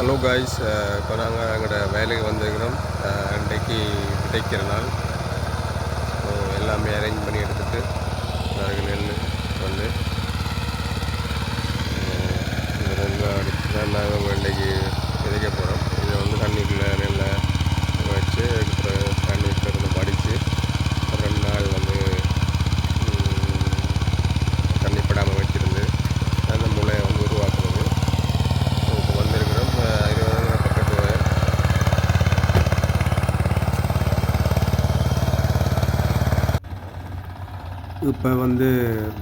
Hello guys uh, இப்போ நாங்கள் எங்களோட வேலைக்கு வந்திருக்கிறோம். Uh, இன்றைக்கு விதைக்கிற நாள். ஸோ எல்லாமே அரேஞ்ச் பண்ணி எடுத்துட்டு பிறகு நெல் வந்து அஹ், இந்த நெல் அடித்து தான் நாங்கள் இன்றைக்கு விதைக்க போகிறோம் இதை வந்து தண்ணிக்குள்ளே நெல்லை வச்சு அப்புறம் தண்ணிக்குள்ள இருந்து படித்து ஒரு ரெண்டு நாள் வந்து ம், தண்ணி படாமல் வச்சுருந்து அந்த முளையை வந்து உருவாக்குறது இப்போ வந்திருக்கிறோம் அஹ் இது வந்து பக்கத்து வயல். இப்போ வந்து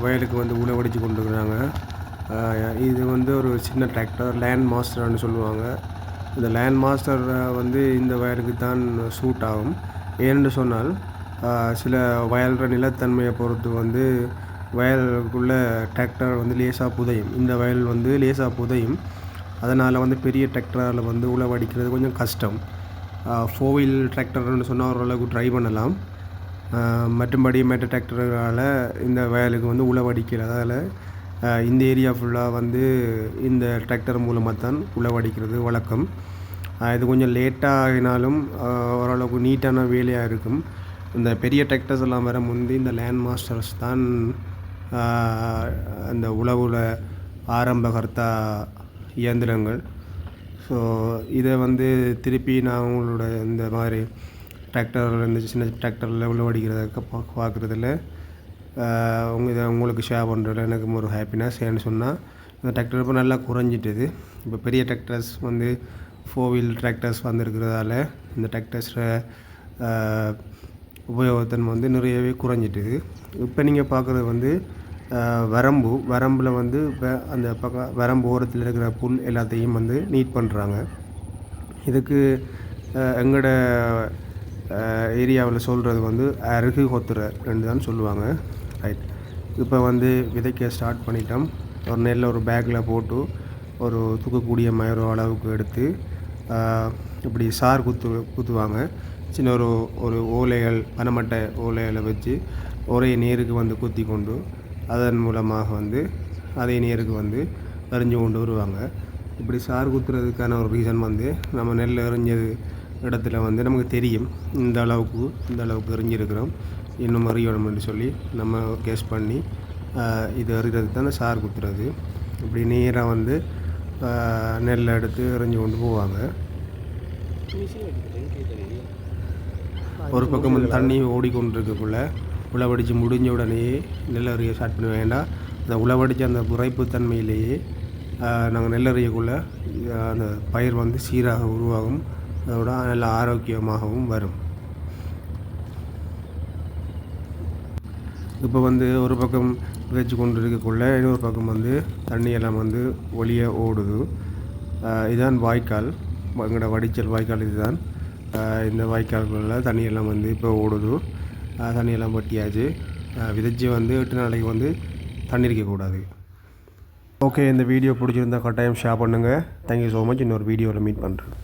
வயலுக்கு வந்து உழவடிச்சு கொண்டு இருக்கிறாங்க இது வந்து ஒரு சின்ன டிராக்டர் லேண்ட் மாஸ்டர்னு சொல்லுவாங்க. இந்த லேண்ட் மாஸ்டர் வந்து இந்த வயலுக்கு தான் சூட் ஆகும். ஏன்னு சொன்னால் சில வயல்ற நிலத்தன்மையை பொறுத்து வந்து வயலுக்குள்ள டிராக்டர் வந்து லேசாக புதையும். இந்த வயல் வந்து லேசாக புதையும். அதனால் வந்து பெரிய டிராக்டரால் வந்து உழவடிக்கிறது கொஞ்சம் கஷ்டம். ஃபோர் வீல் டிராக்டர்னு சொன்னால் ஓரளவுக்கு ட்ரை பண்ணலாம். மற்றும்படி மெட்ட டிராக்டர்களால் இந்த வயலுக்கு வந்து உழவடிக்கிறதால இந்த ஏரியா ஃபுல்லாக வந்து இந்த டிராக்டர் மூலமாக தான் உழவடிக்கிறது வழக்கம். இது கொஞ்சம் லேட்டாக ஆகினாலும் ஓரளவுக்கு நீட்டான வேலையாக இருக்கும். இந்த பெரிய டிராக்டர்ஸ் எல்லாம் வர முந்தி இந்த லேண்ட் மாஸ்டர்ஸ் தான் அந்த உழவுல ஆரம்பகர்த்தா இயந்திரங்கள். ஸோ இதை வந்து திருப்பி நான் உங்களோட இந்த மாதிரி டிராக்டர் இந்த சின்ன டிராக்டரில் உள்ள பா பார்க்குறதுல உங்கள் இதை உங்களுக்கு ஷேர் பண்ணுறதுல எனக்கு ஒரு ஹாப்பினஸ் ஏன்னு சொன்னால் இந்த டிராக்டர் இப்போ நல்லா குறைஞ்சிட்டுது. இப்போ பெரிய டிராக்டர்ஸ் வந்து ஃபோர் வீல் டிராக்டர்ஸ் வந்திருக்கிறதால இந்த டிராக்டர்ஸை உபயோகத்தன்மை வந்து நிறையவே குறைஞ்சிட்டுது. இப்போ நீங்கள் பார்க்குறது வந்து வரம்பு வரம்பில் வந்து இப்போ அந்த பக்கம் வரம்பு ஓரத்தில் இருக்கிற புல் எல்லாத்தையும் வந்து நீட் பண்ணுறாங்க இதுக்கு எங்களோட ஏரியாவில் சொல்கிறது வந்து அருகு கொத்துற ரெண்டு தான் சொல்லுவாங்க. ரைட் இப்போ வந்து விதைக்க ஸ்டார்ட் பண்ணிட்டோம். ஒரு நெல்லை ஒரு பேக்கில் போட்டு ஒரு தூக்கக்கூடிய மயிரோ அளவுக்கு எடுத்து இப்படி சார் குத்து குத்துவாங்க. சின்ன ஒரு ஒரு ஓலைகள் பனமட்டை ஓலைகளை வச்சு ஒரே நேருக்கு வந்து குத்தி கொண்டு அதன் மூலமாக வந்து அதே நேருக்கு வந்து எறிஞ்சு கொண்டு வருவாங்க. இப்படி சார் குத்துறதுக்கான ஒரு ரீசன் வந்து நம்ம நெல் எறிஞ்சது இடத்துல வந்து நமக்கு தெரியும். இந்த அளவுக்கு இந்த அளவுக்கு எரிஞ்சிருக்கிறோம் இன்னும் எறியணும்னு சொல்லி நம்ம கெஸ் பண்ணி ஆஹ், இது எறிகிறது தான் சார் குத்துறது இப்படி நேராக வந்து ஆஹ், நெல்லை எடுத்து எறிஞ்சு கொண்டு போவாங்க. ஒரு பக்கம் வந்து தண்ணி ஓடிக்கொண்டிருக்கக்குள்ள உழவடிச்சு முடிஞ்ச உடனேயே நெல்லறிய ஸ்டார்ட் பண்ண வேண்டாம் அந்த உழவடிச்ச அந்த உரைப்பு தன்மையிலேயே நாங்கள் நெல்லறியக்குள்ள அந்த பயிர் வந்து சீராக உருவாகும். அதோட நல்ல ஆரோக்கியமாகவும் வரும். இப்போ வந்து ஒரு பக்கம் விதைச்சு கொண்டு இருக்கக்குள்ள இன்னொரு பக்கம் வந்து தண்ணியெல்லாம் வந்து ஒளிய ஓடுது. இதுதான் வாய்க்கால். எங்களோட வடிச்சல் வாய்க்கால் இதுதான். இந்த வாய்க்கால்களில் தண்ணியெல்லாம் வந்து இப்போ ஓடுது. தண்ணியெல்லாம் பட்டியாச்சு. விதைச்சி வந்து எட்டு நாளைக்கு வந்து தண்ணி இருக்கக்கூடாது ஓகே இந்த வீடியோ பிடிச்சிருந்தா கட்டாயம் ஷேர் பண்ணுங்கள் தேங்க்யூ ஸோ மச் இன்னொரு வீடியோவில் மீட் பண்ணுறேன்